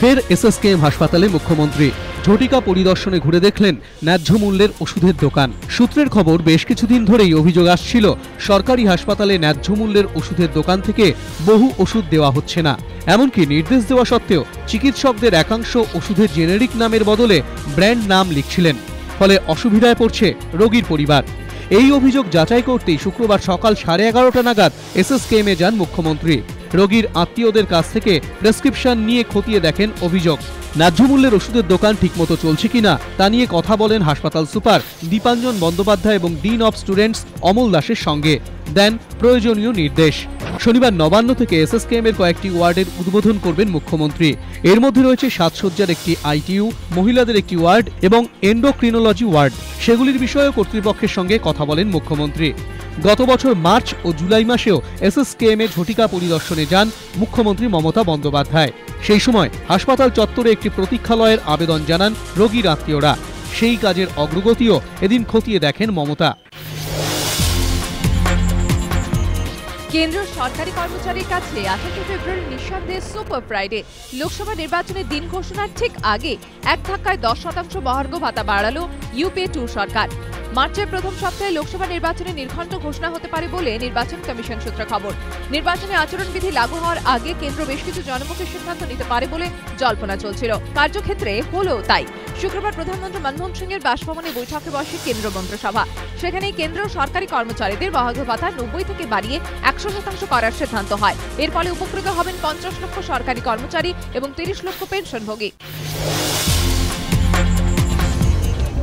ফের এসএসকেএম হাসপাতালে মুখ্যমন্ত্রী ঝটিকা পরিদর্শনে ঘুরে দেখলেন ন্যায্য মূল্যের ওষুধের দোকান। সূত্রের খবর, বেশ কিছুদিন ধরেই অভিযোগ আসছিল, সরকারি হাসপাতালে ন্যায্য মূল্যের ওষুধের দোকান থেকে বহু ওষুধ দেওয়া হচ্ছে না। এমনকি নির্দেশ দেওয়া সত্ত্বেও চিকিৎসকদের একাংশ ওষুধের জেনেরিক নামের বদলে ব্র্যান্ড নাম লিখছিলেন। ফলে অসুবিধায় পড়ছে রোগীর পরিবার। এই অভিযোগ যাচাই করতেই শুক্রবার সকাল সাড়ে এগারোটা নাগাদ এসএসকেএমে যান মুখ্যমন্ত্রী। রোগীর আত্মীয়দের কাছ থেকে প্রেসক্রিপশন নিয়ে খতিয়ে দেখেন অভিযোগ। ন্যায্য মূল্যের ওষুধের দোকান ঠিকমতো চলছে কিনা তা নিয়ে কথা বলেন হাসপাতাল সুপার দীপাঞ্জন বন্দ্যোপাধ্যায় এবং ডিন অফ স্টুডেন্টস অমল দাসের সঙ্গে। দেন প্রয়োজনীয় নির্দেশ। শনিবার নবান্ন থেকে এসএসকেএম এর কয়েকটি ওয়ার্ডের উদ্বোধন করবেন মুখ্যমন্ত্রী। এর মধ্যে রয়েছে সাজসজ্জার একটি আইটিইউ মহিলাদের একটি ওয়ার্ড এবং এন্ডোক্রিনোলজি ওয়ার্ড। সেগুলির বিষয়েও কর্তৃপক্ষের সঙ্গে কথা বলেন মুখ্যমন্ত্রী। গত বছর মার্চ ও জুলাই মাসেও এসএসকেএম এ ঝটিকা পরিদর্শনে যান মুখ্যমন্ত্রী মমতা বন্দ্যোপাধ্যায়। সেই সময় হাসপাতাল চত্বরে একটি প্রতীক্ষালয়ের আবেদন জানান রোগীর আত্মীয়রা। সেই কাজের অগ্রগতিও এদিন খতিয়ে দেখেন মমতা। কেন্দ্রীয় সরকারি কর্মচারীর কাছে আঠাশে ফেব্রুয়ারি নিঃসন্দেহে সুপার ফ্রাইডে। লোকসভা নির্বাচনের দিন ঘোষণার ঠিক আগে এক ধাক্কায় দশ শতাংশ মহার্ঘ ভাতা বাড়ালো ইউপিএ টু সরকার। মার্চের প্রথম সপ্তাহে লোকসভা নির্বাচনে নির্ঘণ্ট ঘোষণা হতে পারে বলে নির্বাচন কমিশন সূত্রে খবর। নির্বাচনে আচরণবিধি লাগু হওয়ার আগে কেন্দ্র বেশ কিছু জনমুখী সিদ্ধান্ত নিতে পারে বলে জল্পনা চলছিল। কার্যক্ষেত্রে হলো তাই। শুক্রবার প্রধানমন্ত্রী মনমোহন সিং এর বাসভবনে বৈঠকে বসে কেন্দ্র মন্ত্রিসভা। সেখানে কেন্দ্র সরকারি কর্মচারীদের মহার্ঘ ভাতা নব্বই থেকে বাড়িয়ে একশো শতাংশ করার সিদ্ধান্ত হয়। এর ফলে উপকৃত হবেন পঞ্চাশ লক্ষ সরকারি কর্মচারী এবং তিরিশ লক্ষ পেনশনভোগী।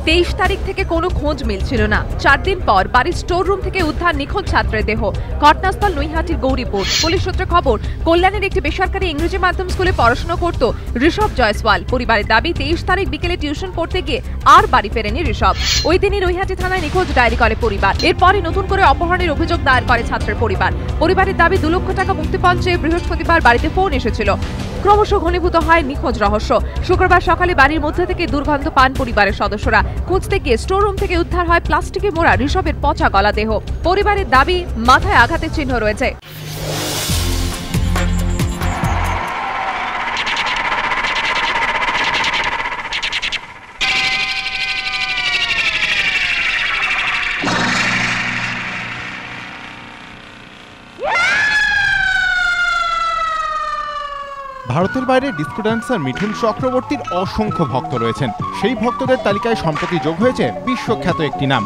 তেইশ তারিখ থেকে কোনো খোঁজ মিলছিল না। চার দিন পর বাড়ির স্টোর রুম থেকে উদ্ধার নিখোঁজ ছাত্রের দেহ। ঘটনাস্থল নৈহাটির গৌরীপুর। পুলিশ সূত্রে খবর, কল্যাণের একটি বেসরকারি ইংরেজি মাধ্যম স্কুলে পড়াশোনা করত ঋষভ জয়সওয়াল। পরিবারের দাবি, তেইশ তারিখ বিকেলে টিউশন পড়তে গিয়ে আর বাড়ি ফেরেনি ঋষভ। ওই দিনই নৈহাটি থানায় নিখোঁজ ডায়েরি করে পরিবার। এরপরে নতুন করে অপহরণের অভিযোগ দায়ের করে ছাত্রের পরিবার। পরিবারের দাবি, দু লক্ষ টাকা মুক্তিপণ চেয়ে বৃহস্পতিবার বাড়িতে ফোন এসেছিল। ক্রমশ ঘনীভূত হয় নিখোঁজ রহস্য। শুক্রবার সকালে বাড়ির মধ্যে থেকে দুর্গন্ধ পান পরিবারের সদস্যরা। খুঁজতে গিয়ে স্টোর রুম থেকে উদ্ধার হয় প্লাস্টিকে মোড়া ঋষভের পচা গলা দেহ। পরিবারের দাবি, মাথায় আঘাতের চিহ্ন রয়েছে। ভারতের বাইরে ডিস্কো ড্যান্সার মিঠুন চক্রবর্তীর অসংখ্য ভক্ত রয়েছেন। সেই ভক্তদের তালিকায় সম্প্রতি যোগ হয়েছে বিশ্বখ্যাত একটি নাম।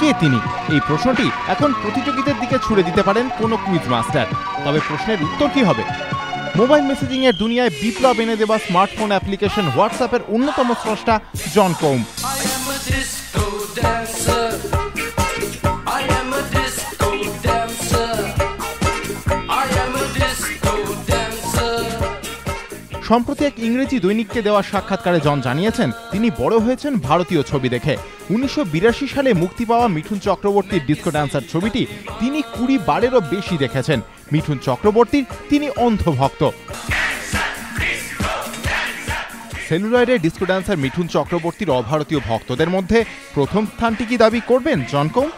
কে তিনি? এই প্রশ্নটি এখন প্রতিযোগীদের দিকে ছুড়ে দিতে পারেন কোনো কুইজ মাস্টার তবে প্রশ্নের উত্তর কি হবে? মোবাইল মেসেজিং এর দুনিয়ায় বিপ্লব এনে দেওয়া স্মার্টফোন অ্যাপ্লিকেশন হোয়াটসঅ্যাপের অন্যতম স্রষ্টা জন কৌম। সম্প্রতি এক ইংরেজি দৈনিককে দেওয়া সাক্ষাৎকারে জন জানিয়েছেন, তিনি বড় হয়েছেন ভারতীয় ছবি দেখে। উনিশশো বিরাশি সালে মুক্তি পাওয়া মিঠুন চক্রবর্তীর ডিস্কো ড্যান্সার ছবিটি তিনি কুড়ি বারেরও বেশি দেখেছেন। মিঠুন চক্রবর্তীর তিনি অন্ধভক্ত। সেলুলয়েডে ডিস্কো ড্যান্সার মিঠুন চক্রবর্তীর অভারতীয় ভক্তদের মধ্যে প্রথম স্থানটি কি দাবি করবেন, জন কৌম